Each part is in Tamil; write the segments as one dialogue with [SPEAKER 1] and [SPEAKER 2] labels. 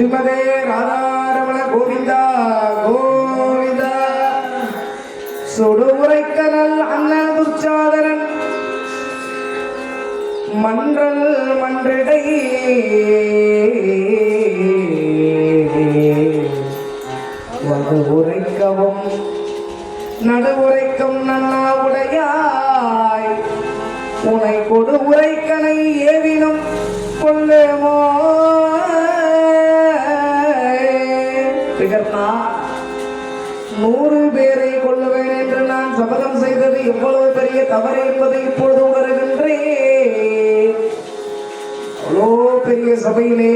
[SPEAKER 1] ஸ்ரீமதே ராதாரமண கோவிந்தா கோவிந்தா. சுடுமுறைக்கனல் அண்ணன் துச்சாதரன் மன்றல் மன்றிடை. வந்து உரைக்கவும் நடுவுரைக்கும் நன்னா உடையாய் உனை கொடு உரைக்கனை ஏவினும் கொல்லுமோ? எவ்வளவு பெரிய தவறு என்பதை இப்பொழுது உணர்கின்றேன். அவ்வளோ பெரிய சபையிலே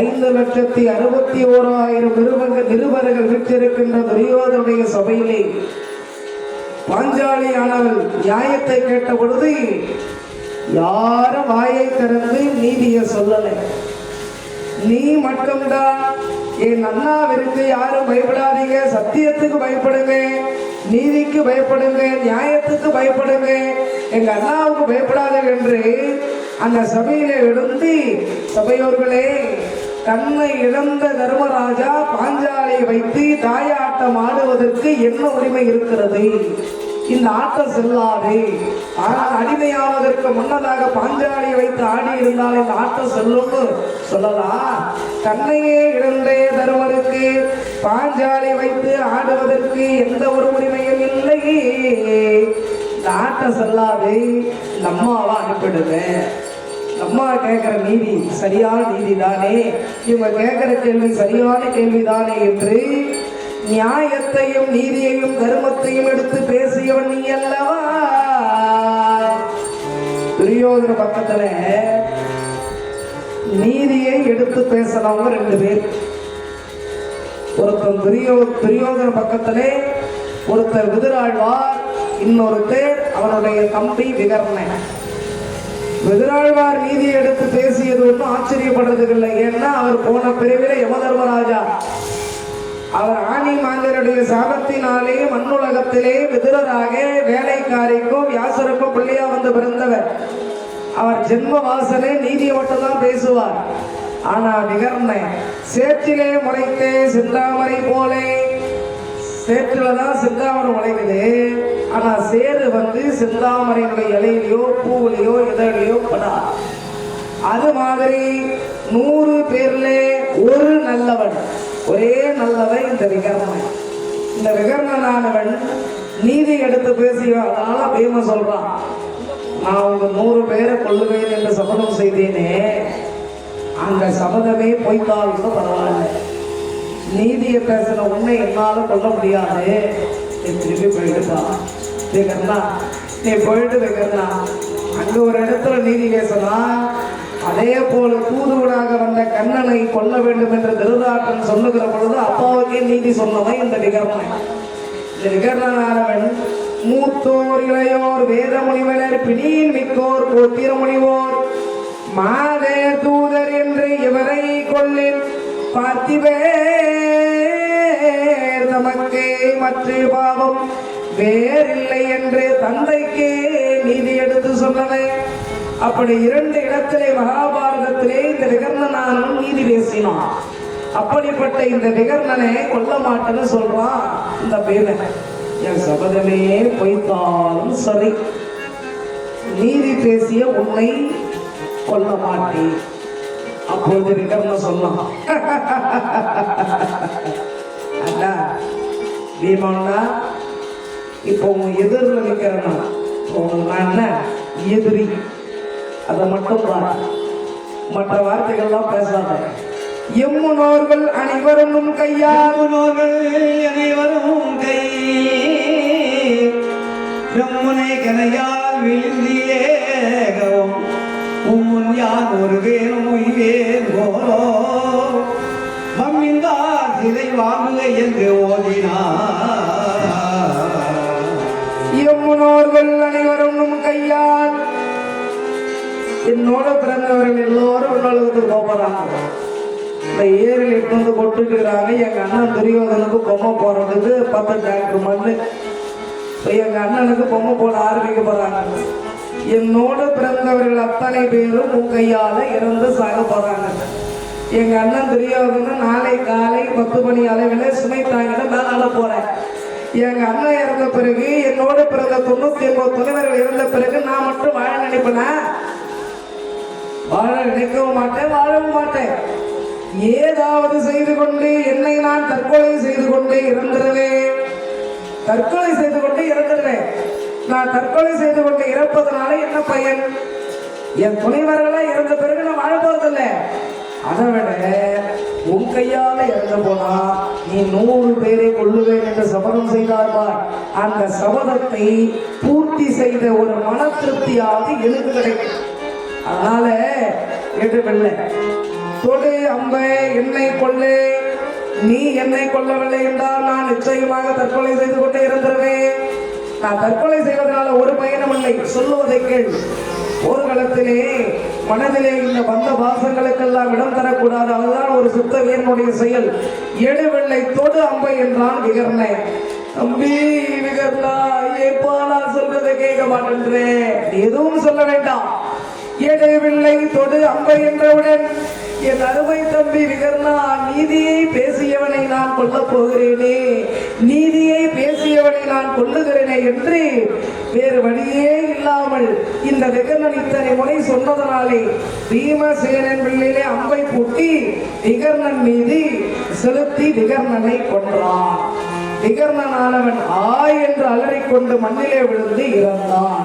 [SPEAKER 1] ஐந்து லட்சத்தி அறுபத்தி ஓராயிரம் நிருபங்க நிருபர்கள் பெற்றிருக்கின்ற துரியோதனுடைய சபையிலே பாஞ்சாலியானவள் நியாயத்தை கேட்ட பொழுது யாரும் வாயை திறந்து நீதியை சொல்லலை. நீ மட்டும்தான் என் அண்ணாவிற்கு யாரும் பயப்படாதீங்க. சத்தியத்துக்கு பயப்படுங்க. நீதிக்கு பயப்படுங்க. நியாயத்துக்கு பயப்படுங்க. எங்க அண்ணாவுக்கு பயப்படாதீங்க என்று அந்த சபையில எழுந்து சபையோர்களே தன்னை இழந்த தர்மராஜா பாஞ்சாலியை வைத்து தாயாட்டம் ஆடுவதற்கு என்ன உரிமை இருக்கிறது? இந்த ஆட்டம் செல்லாது. ஆனால் அடிமையாவதற்கு முன்னதாக பாஞ்சாலியை வைத்து ஆடி இருந்தால் இந்த ஆட்டம் செல்லும்னு சொல்லலாம் தன்னையே இழந்தே தருவதற்கு பாஞ்சாலி வைத்து ஆடுவதற்கு எந்த ஒரு உரிமையும் இல்லை. இந்த ஆட்டம் செல்லாது. இந்த அம்மாவை அனுப்பிடுங்க. அம்மா கேட்கிற நீதி சரியான நீதி தானே இவங்க கேட்கிற கேள்வி சரியான கேள்வி தானே என்று நியாயத்தையும் நீதியையும் தர்மத்தையும் எடுத்து பேசியவன் நீ அல்லவா? துரியோதன பக்கத்துல நீதியை எடுத்து பேசினவங்க ரெண்டு பேர். ஒருத்தன் துரியோ துரியோதன பக்கத்திலே ஒருத்தர் விதிராழ்வார் இன்னொருத்தர் அவனுடைய தம்பி விகர்ணன். விதிராழ்வார் நீதியை எடுத்து பேசியது ஒன்றும் ஆச்சரியப்படுறதுக்கு இல்லை. ஏன்னா அவர் போன பிரிவில் யமதர்மராஜா. அவர் ஆணி மாந்தருடைய சாபத்தினாலே மண்ணுலகத்திலே விதுரராக வேலைக்காரிக்கும் வியாசருக்கும் பிள்ளையா வந்து பிறந்தவர். அவர் ஜென்ம வாசனை நீதியை மட்டும் தான் பேசுவார். ஆனா விகர்ண சேற்றிலே முளைத்தே சிந்தாமரை போலே. சேற்றுல தான் சிந்தாமரை முளைக்குது. ஆனா சேரு வந்து சிந்தாமரையினுடைய இலையிலையோ பூவிலையோ இதழிலையோ படா அது மாதிரி நூறு பேர்ல ஒரு நல்லவன். ஒரே நல்லவன் இந்த விகர்ணன். இந்த விகர்ணனானவன் நீதி எடுத்து பேசிய அதனால பீம சொல்றான். நான் உங்க நூறு பேரை கொள்ளுவேன் என்று சபதம் செய்தேனே. அந்த சபதமே பொய்த்தாலும் கூட பரவாயில்ல. நீதியை பேசின உன்னை என்னால கொல்ல முடியாது. நீ திரும்பி விகர்ணா நீ போயிட்டு விகர்ணா. அங்க ஒரு இடத்துல நீதி பேசலாம் அதே போல தூதுவனாக வந்த கண்ணனை கொல்ல வேண்டும் என்று திருதாட்டன் சொல்லுகிற பொழுது அப்பாவுக்கே நீதி சொன்னவன் இந்த நிகர்ணன் இந்த நிகர்ணனானவன் மூத்தோர் இளையோர் வேத முனிவனர் பிணியின் மிக்கோர் கோத்திர முனிவோர் மாதே தூதர் என்று இவரை கொள்ளில் பார்த்திவேர் நமக்கு மற்ற பாவம் வேறில்லை என்று தந்தைக்கே நீதி எடுத்து சொன்னவன் அப்படி இரண்டு இடத்திலே மகாபாரதத்திலே இந்த விகர்ணனானும் நீதி பேசினான். அப்படிப்பட்ட இந்த விகர்ணனை கொல்ல மாட்டேன்னு சொல்றான். இந்த பீமன் என் சபதமே பொய்த்தாலும் சரி. நீதி பேசிய உன்னை கொல்ல மாட்டேன். அப்பொழுது விகர்ணன் சொன்னான். அண்ணா பீமன்னா இப்போ உன் எதிரில் நிற்கிறேன்னா உனக்கு நான் என்ன எதிரி. அதை மட்டும் மற்ற வார்த்தைகள்லாம் பேசாத. எம்முனோர்கள் அனைவரும் கையால்.
[SPEAKER 2] அனைவரும் கை பிரம்முனை கனையால் விழுந்தியேகவும் உம்முன் யான் ஒரு வேணும் உய்வேன் போலோ மம்மிந்தார் சிலை வாங்குக என்று ஓதினார்.
[SPEAKER 1] என்னோட பிறந்தவர்கள் எல்லோரும் உன்னோளுக்கு போகிறாங்க இந்த ஏரில் இட்டு வந்து கொட்டுக்கிறாங்க எங்க அண்ணன் துரியோதனுக்கு பொம்மை போடுறதுக்கு பத்து டேங்க் மண்ணு. இப்போ எங்க அண்ணனுக்கு பொம்மை போட ஆரம்பிக்க போறாங்க என்னோட பிறந்தவர்கள் அத்தனை பேரும் உன் கையால இறந்து சாக போறாங்க. எங்க அண்ணன் துரியோதனன் நாளை காலை பத்து மணி அளவில் சுமை தாங்கிட மேலால போறேன். எங்க அண்ணன் இறந்த பிறகு என்னோட பிறந்த தொண்ணூத்தி ஒன்பது தலைவர்கள் இறந்த பிறகு நான் மட்டும் வாழ நினைப்பேன்? வாழ நிற்கவும் மாட்டேன் வாழவும் மாட்டேன். ஏதாவது செய்து கொண்டு என்னை நான் தற்கொலை செய்து கொண்டு இறந்துடுவேன். தற்கொலை செய்து கொண்டு இறந்துடுவேன். நான் தற்கொலை செய்து கொண்டு இறப்பதனால என்ன பயன்? என் துணைவர்களா இறந்த பிறகு நான் வாழ போறதில்லை அதை விட உன் கையால இறந்து போனா நீ நூறு பேரை கொள்ளுவேன் என்று சபதம் செய்தார்பார் அந்த சபதத்தை பூர்த்தி செய்த ஒரு மன திருப்தியாக எனக்கு கிடைக்கும் அதனால எடுவில்லை தொடு அம்பை என்னை கொள்ளு. நீ என்னை கொல்லவில்லை என்றால் நான் நிச்சயமாக தற்கொலை செய்து கொண்டே இருந்திருவேன். நான் தற்கொலை செய்வதனால ஒரு பயனும் இல்லை. சொல்லுவதை கேள். ஒரு காலத்திலே மனதிலே இந்த வந்த பாசங்களுக்கெல்லாம் இடம் தரக்கூடாது. அதுதான் ஒரு சுத்த வீரனுடைய செயல். எழுவெள்ளை தொடு அம்பை என்றான் விகர்ணை தம்பி விகர்ணா ஏப்பா நான் சொல்றதை கேட்க மாட்டேன்றேன் எதுவும் சொல்ல வேண்டாம். எடவில்லை தொடு அம்பை என்றவுடன் என் அருமை தம்பி விகர்ணா நீதியை பேசியவனை நான் கொல்லப் போகிறேனே. நீதியை பேசியவனை நான் கொல்லுகிறேனே என்று வேறு வழியே இல்லாமல் இந்த விகர்ணன் இத்தனை முறை சொன்னதனாலே பீமசேனன் பிள்ளையிலே அம்பை பூட்டி விகர்ணன் மீது செலுத்தி விகர்ணனை கொன்றான். விகர்ணனானவன் ஆய் என்று அலறிக்கொண்டு மண்ணிலே விழுந்து இறந்தான்.